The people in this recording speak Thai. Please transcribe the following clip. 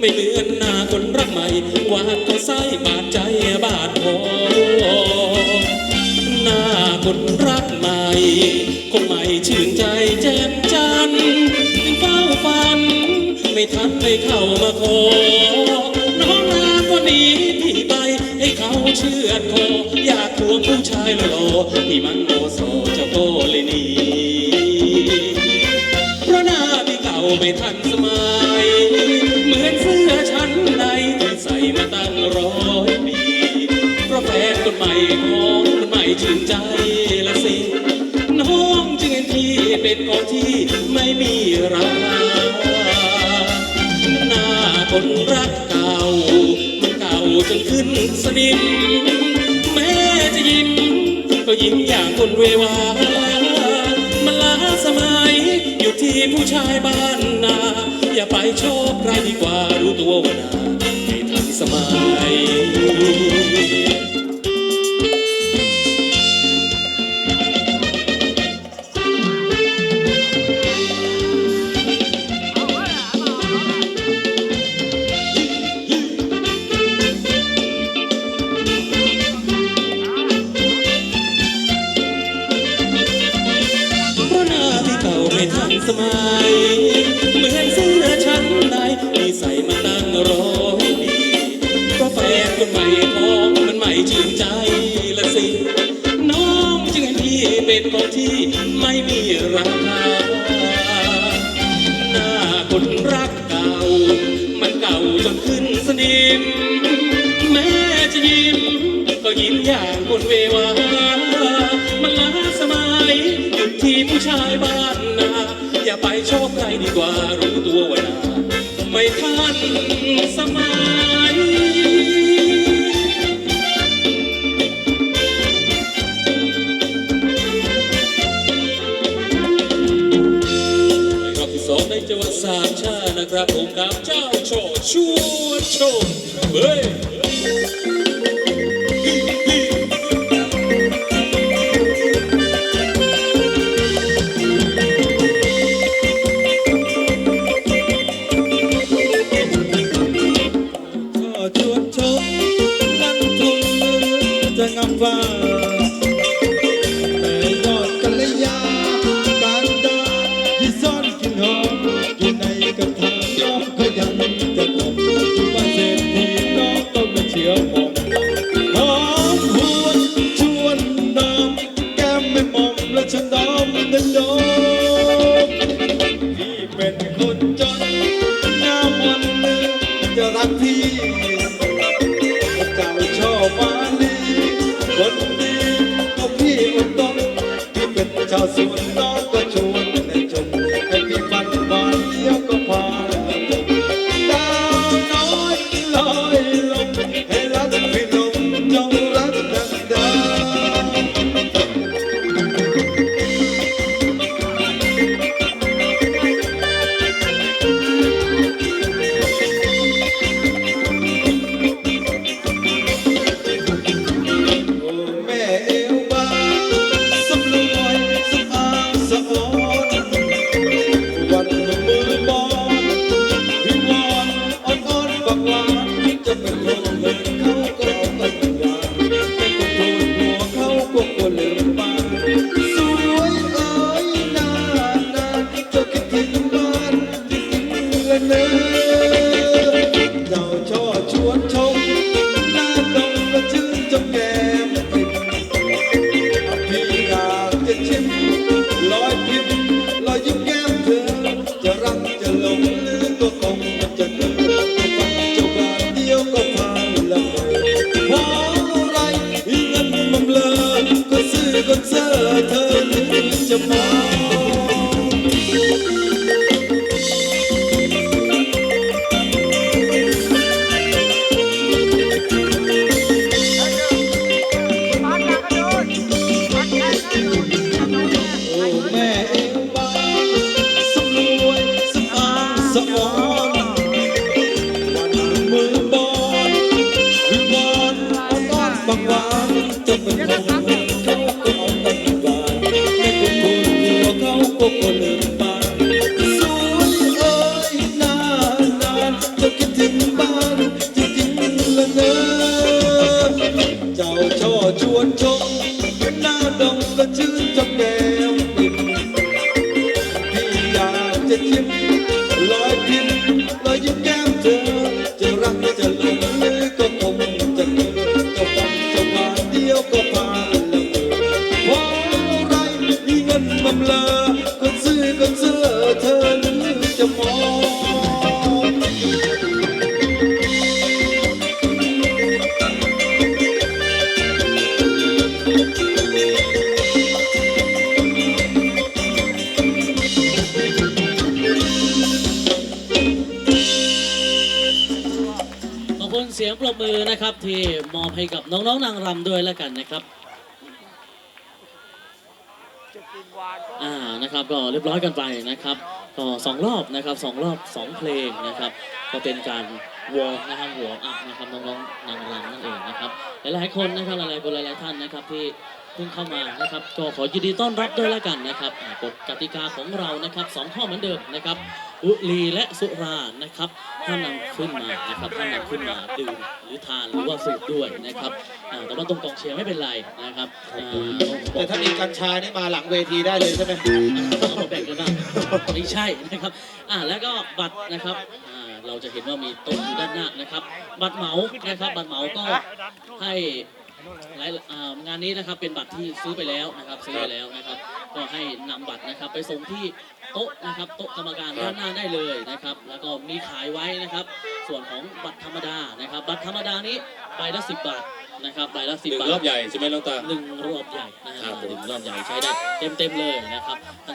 ม่เหมือนหน้าดก็ไส้บาดใจบาดคอหน้าคนรักใหม่คงไม่ชื่นใจแจ่มจันทร์จึงเฝ้าฝัน ไม่ทันได้เข้ามาขอน้องนาก็หนีพี่ไป ให้เขาเชื่อดคออยากควงผู้ชายหล่อที่มันโอโซเจ้าก็เลยหนีเพราะหน้าพี่เก่าไม่ทันสมัย มือนเสื้อชั้นในที่ใส่มาตั้งร้อยปีเพราะแฟนคนใหม่ของคนใหม่ชื่นใจละสิ น้องจึงเห็นพี่เป็นของที่ไม่มีราคาหน้าคนรักเก่ามันเก่าจนขึ้นสนิมแม้จะยิ้ม ก็ยิ้มอย่างคนเววามันล้าสมัยอยู่ที่ผู้ชายบ้านนา ชอบใครดีกว่ารู้ตัวว่านาไม่ทันสมัยเพราะหน้าที่เก่าไม่ทันสมัย ชื่นใจละสิ น้องจึงเห็นพี่เป็นของที่ไม่มีราคาหน้าคนรักเก่า มันเก่าจนขึ้นสนิม แม้จะยิ้ม ก็ยิ้มอย่างคนเววา มันล้าสมัยอยู่ที่ผู้ชายบ้านนา อย่าไปชอบใครดีกว่ารู้ตัวว่านาไม่ทันสมัย ชาตินะครับผมครับเจ้าโชว์ชวนชมเฮ้ยขอชวนชมกันทุนจะงามฟ้า ช่อชวนชมหน้าดงและชื่นชมแก้มปิดพี่อยากจะชิมลอยพิมลอยยิ้มแก้มเธอจะรักและจะหลงก็คงจะเกิดจะฟังจะมาเดียวก็ คุณเสียงปรบมือนะครับที่มอบให้กับน้องๆนางรำด้วยแล้วกันนะครับอ่านะครับก็เรียบร้อยกันไปนะครับก็สองรอบนะครับสองรอบสองเพลงนะครับ ก็เป็นการวอร์มนะครับวอร์มอัพนะครับน้องๆนางรำนั่นเองนะครับหลายๆคนนะครับหลายๆคนหลายๆท่านนะครับที่เพิ่งเข้ามานะครับก็ขอยินดีต้อนรับด้วยแล้วกันนะครับกฎกติกาของเรานะครับสองข้อเหมือนเดิมนะครับ อุลีและสุรานะครับห้ามนำขึ้นมานะครับห้ามนำขึ้นมาดื่มหรือทานหรือว่าสูบด้วยนะครับอ่าแต่ว่าตรงกองเชียร์ไม่เป็นไรนะครับอ่าบแต่อกถ้ามีกัญชานี่มาหลังเวทีได้เลยใช่ไหมเอามาแบ่งกันบ้างไม่ใช่นะครับอ่าแล้วก็บัตรนะครับอ่าเราจะเห็นว่ามีโต๊ะอยู่ด้านหน้านะครับ บัตรเหมานะครับ บัตรเหมาก็ให้หลายอ่างานนี้นะครับเป็นบัตรที่ซื้อไปแล้วนะครับ ซื้อไปแล้วนะครับ ก็ให้นำบัตรนะครับ ไปส่งที่โต๊ะนะครับโต๊ะกรรมการด้านหน้าได้เลยนะครับ แล้วก็มีขายไว้นะครับ ส่วนของบัตรธรรมดานะครับ บัตรธรรมดานี้ใบละสิบบาทนะครับใบละหสิบนึ่งบาทรอบใหญ่ใช่ไหมน้องตาหนึ่งรอบใหญ่นะคครัรับบผมหนึ่งรอบใหญ่ใช้ได้เต็มเต็มๆเลยนะครับ